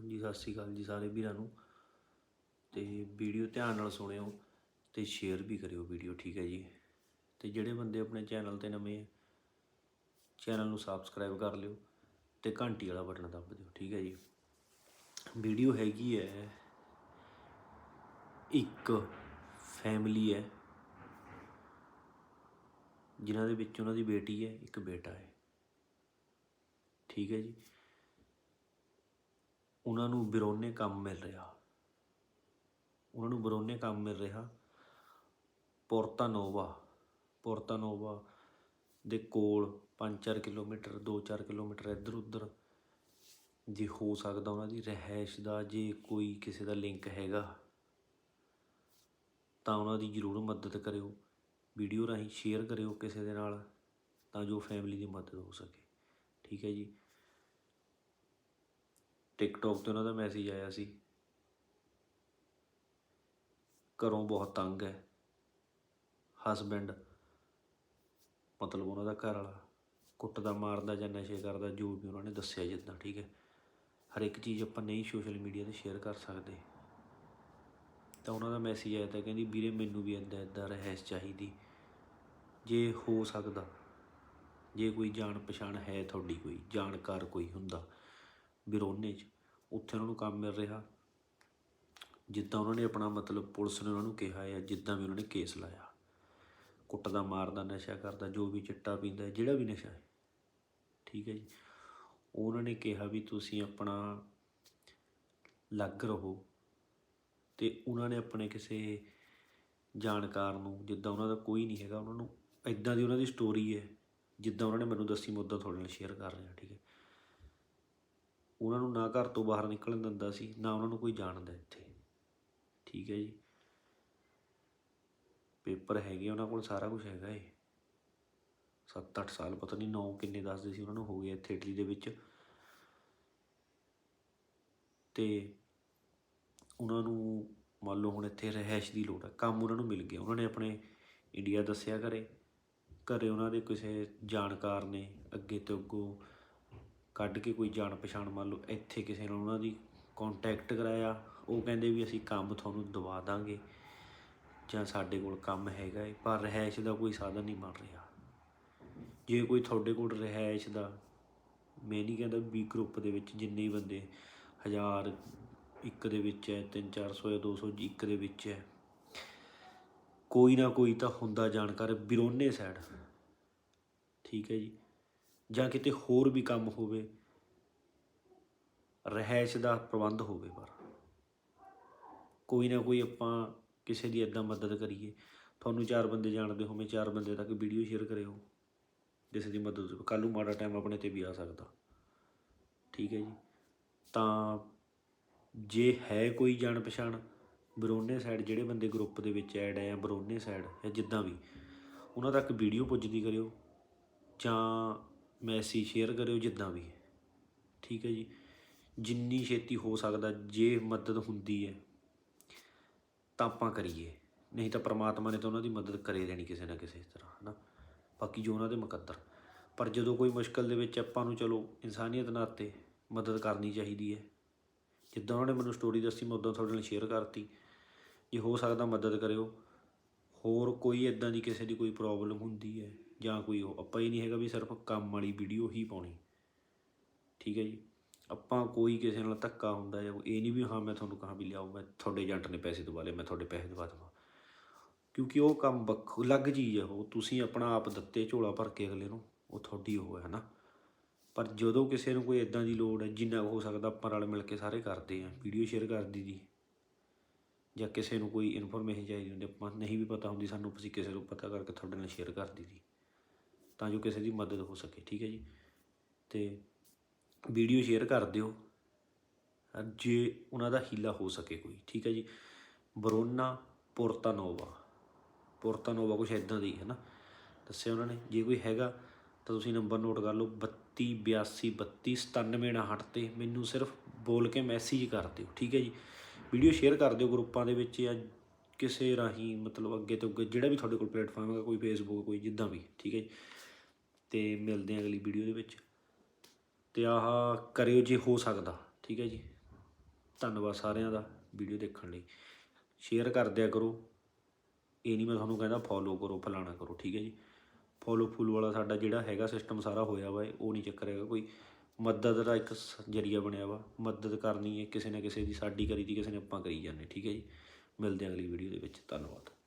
ਹਾਂਜੀ, ਸਤਿ ਸ਼੍ਰੀ ਅਕਾਲ ਜੀ ਸਾਰੇ ਵੀਰਾਂ ਨੂੰ। ਤੇ ਵੀਡੀਓ ਧਿਆਨ ਨਾਲ ਸੁਣਿਓ ਤੇ ਸ਼ੇਅਰ ਵੀ ਕਰਿਓ ਵੀਡੀਓ, ਠੀਕ ਹੈ ਜੀ। ਤੇ ਜਿਹੜੇ ਬੰਦੇ ਆਪਣੇ ਚੈਨਲ ਤੇ ਨਵੇਂ ਹੈ ਚੈਨਲ ਨੂੰ ਸਬਸਕ੍ਰਾਈਬ ਕਰ ਲਿਓ ਤੇ ਘੰਟੀ ਵਾਲਾ ਬਟਨ ਦੱਬ ਦਿਓ, ਠੀਕ ਹੈ ਜੀ। ਵੀਡੀਓ ਹੈਗੀ ਹੈ, ਇੱਕ ਫੈਮਿਲੀ ਹੈ, ਜਿਨ੍ਹਾਂ ਦੇ ਵਿੱਚ ਉਹਨਾਂ ਦੀ ਬੇਟੀ ਹੈ, ਇੱਕ ਬੇਟਾ ਹੈ। ਠੀਕ ਹੈ ਜੀ। ਉਹਨਾਂ ਨੂੰ ਬਿਰੋਨੇ ਕੰਮ ਮਿਲ ਰਿਹਾ। ਉਹਨਾਂ ਨੂੰ ਬਿਰੋਨੇ ਕੰਮ ਮਿਲ ਰਿਹਾ। ਪੋਰਤਾ ਨੋਵਾ ਪੋਰਤਾ ਨੋਵਾ ਦੇ ਕੋਲ 5-4 ਕਿਲੋਮੀਟਰ 2-4 ਕਿਲੋਮੀਟਰ ਇੱਧਰ ਉੱਧਰ ਜੇ ਹੋ ਸਕਦਾ ਉਹਨਾਂ ਦੀ ਰਹਿائش ਦਾ, ਜੇ ਕੋਈ ਕਿਸੇ ਦਾ ਲਿੰਕ ਹੈਗਾ, ਤਾਂ ਉਹਨਾਂ ਦੀ ਜ਼ਰੂਰ ਮਦਦ ਕਰਿਓ। ਵੀਡੀਓ ਰਾਹੀਂ ਸ਼ੇਅਰ ਕਰਿਓ ਕਿਸੇ ਦੇ ਨਾਲ, ਤਾਂ ਜੋ ਫੈਮਿਲੀ ਦੀ ਮਦਦ ਹੋ ਸਕੇ। ਠੀਕ ਹੈ ਜੀ? ਟਿਕਟੋਕ ਤੇ ਉਹਨਾਂ ਦਾ ਮੈਸੇਜ ਆਇਆ ਸੀ। ਘਰੋਂ ਬਹੁਤ ਤੰਗ ਹੈ। ਹਸਬੈਂਡ ਮਤਲਬ ਉਹਨਾਂ ਦਾ ਘਰ ਵਾਲਾ ਕੁੱਟਦਾ, ਮਾਰਦਾ ਜਾਂ ਨਸ਼ੇ ਕਰਦਾ, ਜੋ ਵੀ ਉਹਨਾਂ ਨੇ ਦੱਸਿਆ ਜਿੱਦਾਂ, ਠੀਕ ਹੈ। ਹਰ ਇੱਕ ਚੀਜ਼ ਆਪਾਂ ਨਹੀਂ ਸੋਸ਼ਲ ਮੀਡੀਆ ਤੇ ਸ਼ੇਅਰ ਕਰ ਸਕਦੇ। ਤਾਂ ਉਹਨਾਂ ਦਾ ਮੈਸੇਜ ਆਇਆ ਤਾਂ ਕਹਿੰਦੀ, ਵੀਰੇ, ਮੈਨੂੰ ਵੀ ਇੱਦਾਂ ਇੱਦਾਂ ਰਹਿਸ ਚਾਹੀਦੀ। ਜੇ ਹੋ ਸਕਦਾ, ਜੇ ਕੋਈ ਜਾਣ ਪਛਾਣ ਹੈ ਤੁਹਾਡੀ ਕੋਈ, ਜਾਣਕਾਰ ਕੋਈ ਹੁੰਦਾ ਬਿਰੋਨੇ 'ਚ। ਉੱਥੇ ਉਹਨਾਂ ਨੂੰ ਕੰਮ ਮਿਲ ਰਿਹਾ। ਜਿੱਦਾਂ ਉਹਨਾਂ ਨੇ ਆਪਣਾ ਮਤਲਬ ਪੁਲਿਸ ਨੇ ਉਹਨਾਂ ਨੂੰ ਕਿਹਾ ਹੈ ਜਿੱਦਾਂ ਵੀ ਉਹਨਾਂ ਨੇ ਕੇਸ ਲਾਇਆ। ਕੁੱਟਦਾ, ਮਾਰਦਾ, ਨਸ਼ਾ ਕਰਦਾ, ਜੋ ਵੀ ਚਿੱਟਾ ਪੀਂਦਾ, ਜਿਹੜਾ ਵੀ ਨਸ਼ਾ ਹੈ। ਠੀਕ ਹੈ ਜੀ। ਉਹਨਾਂ ਨੇ ਕਿਹਾ ਵੀ ਤੁਸੀਂ ਆਪਣਾ ਲੱਗ ਰਹੋ ਤੇ ਉਹਨਾਂ ਨੇ ਆਪਣੇ ਕਿਸੇ ਜਾਣਕਾਰ ਨੂੰ, ਜਿੱਦਾਂ ਉਹਨਾਂ ਦਾ ਕੋਈ ਨਹੀਂ ਹੈਗਾ, ਉਹਨਾਂ ਨੂੰ ਇਦਾਂ ਦੀ ਉਹਨਾਂ ਦੀ ਸਟੋਰੀ ਹੈ, ਜਿੱਦਾਂ ਉਹਨਾਂ ਨੇ ਮੈਨੂੰ ਦੱਸੀ, ਮੈਂ ਤੁਹਾਡੇ ਨਾਲ ਸ਼ੇਅਰ ਕਰ ਰਿਹਾ, ਠੀਕ ਹੈ। ਉਹਨਾਂ ਨੂੰ ਨਾ ਘਰ ਤੋਂ ਬਾਹਰ ਨਿਕਲਣ ਦਿੰਦਾ ਸੀ, ਨਾ ਉਹਨਾਂ ਨੂੰ ਕੋਈ ਜਾਣਦਾ ਇੱਥੇ। ਠੀਕ ਹੈ ਜੀ। ਪੇਪਰ ਹੈਗੇ ਉਹਨਾਂ ਕੋਲ, ਸਾਰਾ ਕੁਝ ਹੈਗਾ ਏ 7-8 ਸਾਲ, ਪਤਾ ਨਹੀਂ ਨੌ ਕਿੰਨੇ ਦੱਸਦੇ ਸੀ ਉਹਨਾਂ ਨੂੰ, ਹੋ ਗਿਆ ਇੱਥੇ ਇਟਲੀ ਦੇ ਵਿੱਚ। ਤੇ ਉਹਨਾਂ ਨੂੰ ਮੰਨ ਲਓ ਹੁਣ ਇੱਥੇ ਰਹਿائش ਦੀ ਲੋੜ ਹੈ ਕੰਮ ਉਹਨਾਂ ਨੂੰ ਮਿਲ ਗਿਆ। ਉਹਨਾਂ ਨੇ ਆਪਣੇ ਇੰਡੀਆ ਦੱਸਿਆ ਕਰੇ ਘਰੇ ਉਹਨਾਂ ਦੇ ਕਿਸੇ ਜਾਣਕਾਰ ਨੇ ਅੱਗੇ ਤੋਂ ਅੱਗੋਂ ਕੱਢ ਕੇ ਕੋਈ ਜਾਣ ਪਛਾਣ ਮੰਨ ਲਓ, ਇੱਥੇ ਕਿਸੇ ਨਾਲ ਉਹਨਾਂ ਦੀ ਕੰਟੈਕਟ ਕਰਾਇਆ, ਉਹ ਕਹਿੰਦੇ ਵੀ ਅਸੀਂ ਕੰਮ ਤੁਹਾਨੂੰ ਦਵਾ ਦਾਂਗੇ ਜਾਂ ਸਾਡੇ ਕੋਲ ਕੰਮ ਹੈਗਾ ਹੈ ਪਰ ਰਹਿائش ਦਾ ਕੋਈ ਸਾਧਨ ਨਹੀਂ ਬਣ ਰਿਹਾ। ਜੇ ਕੋਈ ਤੁਹਾਡੇ ਕੋਲ ਰਹਿائش ਦਾ, ਮੈਂ ਨਹੀਂ ਕਹਿੰਦਾ ਵੀ ਗਰੁੱਪ ਦੇ ਵਿੱਚ ਜਿੰਨੇ ਬੰਦੇ ਹਜ਼ਾਰ ਇੱਕ ਦੇ ਵਿੱਚ ਹੈ 3 400 ਜਾਂ 200 ਇੱਕ ਦੇ ਵਿੱਚ ਹੈ, ਕੋਈ ਨਾ ਕੋਈ ਤਾਂ ਹੁੰਦਾ ਜਾਣਕਾਰ ਬਿਰੋਨੇ ਸਾਈਡ ਠੀਕ ਹੈ ਜੀ? ਜਾਂ ਕਿਤੇ ਹੋਰ ਵੀ ਕੰਮ ਹੋਵੇ, ਰਹਿائش ਦਾ ਪ੍ਰਬੰਧ ਹੋਵੇ ਪਰ। ਕੋਈ ਨਾ ਕੋਈ ਆਪਾਂ ਕਿਸੇ ਦੀ ਇਦਾਂ ਮਦਦ ਕਰੀਏ। ਤੁਹਾਨੂੰ ਚਾਰ ਬੰਦੇ ਜਾਣਦੇ ਹੋਵੇ ਚਾਰ ਬੰਦੇ ਤੱਕ ਵੀਡੀਓ ਸ਼ੇਅਰ ਕਰਿਓ। ਜਿਸ ਦੀ ਮਦਦ ਹੋ ਨੂੰ ਮਾੜਾ ਟਾਈਮ ਆਪਣੇ ਤੇ ਵੀ ਆ ਸਕਦਾ। ਠੀਕ ਹੈ ਜੀ? ਤਾਂ ਜੇ ਹੈ ਕੋਈ ਜਾਣ ਪਛਾਣ ਬਰੋਨੇ ਸਾਈਡ ਜਿਹੜੇ ਬੰਦੇ ਗਰੁੱਪ ਦੇ ਵਿੱਚ ਐਡ ਆ ਜਾਂ ਬਰੋਨੇ ਸਾਈਡ ਜਾਂ ਜਿੱਦਾਂ ਵੀ, ਉਹਨਾਂ ਤੱਕ ਵੀਡੀਓ ਪੁੱਜਦੀ ਕਰਿਓ ਜਾਂ ਮੈਸੇਜ ਸ਼ੇਅਰ ਕਰਿਓ ਜਿੱਦਾਂ ਵੀ ਠੀਕ ਹੈ ਜੀ? ਜਿੰਨੀ ਛੇਤੀ ਹੋ ਸਕਦਾ ਜੇ ਮਦਦ ਹੁੰਦੀ ਹੈ, ਤਾਂ ਆਪਾਂ ਕਰੀਏ। ਨਹੀਂ ਤਾਂ ਪ੍ਰਮਾਤਮਾ ਨੇ ਤਾਂ ਉਹਨਾਂ ਦੀ ਮਦਦ ਕਰੇ ਦੇਣੀ ਕਿਸੇ ਨਾ ਕਿਸੇ ਤਰ੍ਹਾਂ, ਹਨਾ? ਬਾਕੀ ਜੋ ਉਹਨਾਂ ਦੇ ਮੁਕੱਦਰ। ਪਰ ਜਦੋਂ ਕੋਈ ਮੁਸ਼ਕਲ ਦੇ ਵਿੱਚ ਆਪਾਂ ਨੂੰ ਚਲੋ ਇਨਸਾਨੀਅਤ ਨਾਤੇ ਮਦਦ ਕਰਨੀ ਚਾਹੀਦੀ ਹੈ। ਜਿੱਦਾਂ ਉਹਨਾਂ ਨੇ ਮੈਨੂੰ ਸਟੋਰੀ ਦੱਸੀ, ਮੈਂ ਉਦਾਂ ਤੁਹਾਡੇ ਨਾਲ ਸ਼ੇਅਰ ਕਰਤੀ। ਜੇ ਹੋ ਸਕਦਾ ਮਦਦ ਕਰਿਓ। ਹੋਰ ਕੋਈ ਇਦਾਂ ਦੀ ਕਿਸੇ ਦੀ ਕੋਈ ਪ੍ਰੋਬਲਮ ਹੁੰਦੀ ਹੈ ਜਾਂ ਕੋਈ ਉਹ, ਆਪਾਂ ਹੀ ਨਹੀਂ ਹੈਗਾ ਵੀ ਸਿਰਫ ਕੰਮ ਵਾਲੀ ਵੀਡੀਓ ਹੀ ਪਾਉਣੀ। ਠੀਕ ਹੈ ਜੀ? ਆਪਾਂ ਕੋਈ ਕਿਸੇ ਨਾਲ ਧੱਕਾ ਹੁੰਦਾ ਜਾਂ ਇਹ ਨਹੀਂ ਵੀ ਹਾਂ ਮੈਂ ਤੁਹਾਨੂੰ ਕਹਾਂ ਵੀ ਲਿਆਓ, ਮੈਂ ਤੁਹਾਡੇ ਏਜੰਟ ਨੇ ਪੈਸੇ ਦਵਾ ਲਏ, ਮੈਂ ਤੁਹਾਡੇ ਪੈਸੇ ਦਵਾ ਦੇਵਾਂ। ਕਿਉਂਕਿ ਉਹ ਕੰਮ ਵੱਖ, ਅਲੱਗ ਚੀਜ਼ ਹੈ ਉਹ ਤੁਸੀਂ ਆਪਣਾ ਆਪ ਦਿੱਤੇ ਝੋਲਾ ਭਰ ਕੇ ਅਗਲੇ ਨੂੰ, ਉਹ ਤੁਹਾਡੀ ਉਹ ਹੈ ਨਾ। ਪਰ ਜਦੋਂ ਕਿਸੇ ਨੂੰ ਕੋਈ ਇਦਾਂ ਦੀ ਲੋੜ ਹੈ, ਜਿੰਨਾ ਹੋ ਸਕਦਾ ਆਪਾਂ ਰਲ ਮਿਲ ਕੇ ਸਾਰੇ ਕਰਦੇ ਆਂ ਵੀਡੀਓ ਸ਼ੇਅਰ ਕਰ ਦੀ ਜਾਂ ਕਿਸੇ ਨੂੰ ਕੋਈ ਇਨਫੋਰਮੇਸ਼ਨ ਚਾਹੀਦੀ ਹੁੰਦੀ, ਆਪਾਂ, ਨਹੀਂ ਵੀ ਪਤਾ ਹੁੰਦੀ, ਸਾਨੂੰ ਅਸੀਂ ਕਿਸੇ ਨੂੰ ਪਤਾ ਕਰਕੇ ਤੁਹਾਡੇ ਨਾਲ ਸ਼ੇਅਰ ਕਰ ਦੀ। ਤਾਂ ਜੋ ਕਿਸੇ ਦੀ ਮਦਦ ਹੋ ਸਕੇ, ਠੀਕ ਹੈ ਜੀ? ਤੇ ਵੀਡੀਓ ਸ਼ੇਅਰ ਕਰ ਦਿਓ ਜੇ ਉਹਨਾਂ ਦਾ ਹੀਲਾ ਹੋ ਸਕੇ ਕੋਈ, ਠੀਕ ਹੈ ਜੀ? ਬਰੋਨਾ ਪੋਰਤਾਨੋਵਾ ਪੋਰਤਾਨੋਵਾ ਕੁਛ ਇਦਾਂ ਦੀ ਹੈ ਨਾ ਦੱਸਿਆ ਉਹਨਾਂ ਨੇ, ਜੇ ਕੋਈ ਹੈਗਾ ਤਾਂ ਤੁਸੀਂ ਨੰਬਰ ਨੋਟ ਕਰ ਲਓ 32 82 32 97 59 ਤੇ ਮੈਨੂੰ ਸਿਰਫ ਬੋਲ ਕੇ ਮੈਸੇਜ ਕਰ ਦਿਓ, ਠੀਕ ਹੈ ਜੀ? ਵੀਡੀਓ ਸ਼ੇਅਰ ਕਰ ਦਿਓ ਗਰੁੱਪਾਂ ਦੇ ਵਿੱਚ ਜਾਂ ਕਿਸੇ ਰਾਹੀਂ, ਮਤਲਬ ਅੱਗੇ ਤੋਂ ਅੱਗੇ, ਜਿਹੜਾ ਵੀ ਤੁਹਾਡੇ ਕੋਲ ਪਲੇਟਫਾਰਮ ਹੈਗਾ, ਕੋਈ ਫੇਸਬੁੱਕ ਕੋਈ ਜਿੱਦਾਂ ਵੀ, ਠੀਕ ਹੈ ਜੀ? ਤੇ ਮਿਲਦੇ ਹਾਂ ਅਗਲੀ ਵੀਡੀਓ ਦੇ ਵਿੱਚ। ਤੇ ਆਹ ਕਰਿਓ ਜੇ ਹੋ ਸਕਦਾ, ਠੀਕ ਹੈ ਜੀ। ਧੰਨਵਾਦ ਸਾਰਿਆਂ ਦਾ ਵੀਡੀਓ ਦੇਖਣ ਲਈ। ਸ਼ੇਅਰ ਕਰ ਦਿਆ ਕਰੋ। ਇਹ ਨਹੀਂ ਮੈਂ ਤੁਹਾਨੂੰ ਕਹਿੰਦਾ ਫੋਲੋ ਕਰੋ, ਫਲਾਣਾ ਕਰੋ, ਠੀਕ ਹੈ ਜੀ। ਫੋਲੋ ਫੁੱਲ ਵਾਲਾ ਸਾਡਾ ਜਿਹੜਾ ਹੈਗਾ ਸਿਸਟਮ ਸਾਰਾ ਹੋਇਆ ਵਾ, ਉਹ ਨਹੀਂ ਚੱਕਰ ਹੈਗਾ ਕੋਈ। ਮਦਦ ਦਾ ਇੱਕ ਸ- ਜ਼ਰੀਆ ਬਣਿਆ ਵਾ। ਮਦਦ ਕਰਨੀ ਹੈ ਕਿਸੇ ਨਾ ਕਿਸੇ ਦੀ, ਸਾਡੀ ਕਰੀ ਦੀ, ਕਿਸੇ ਨੇ ਆਪਾਂ ਕਰੀ ਜਾਂਦੇ, ਠੀਕ ਹੈ ਜੀ। ਮਿਲਦੇ ਹਾਂ ਅਗਲੀ ਵੀਡੀਓ ਦੇ ਵਿੱਚ। ਧੰਨਵਾਦ।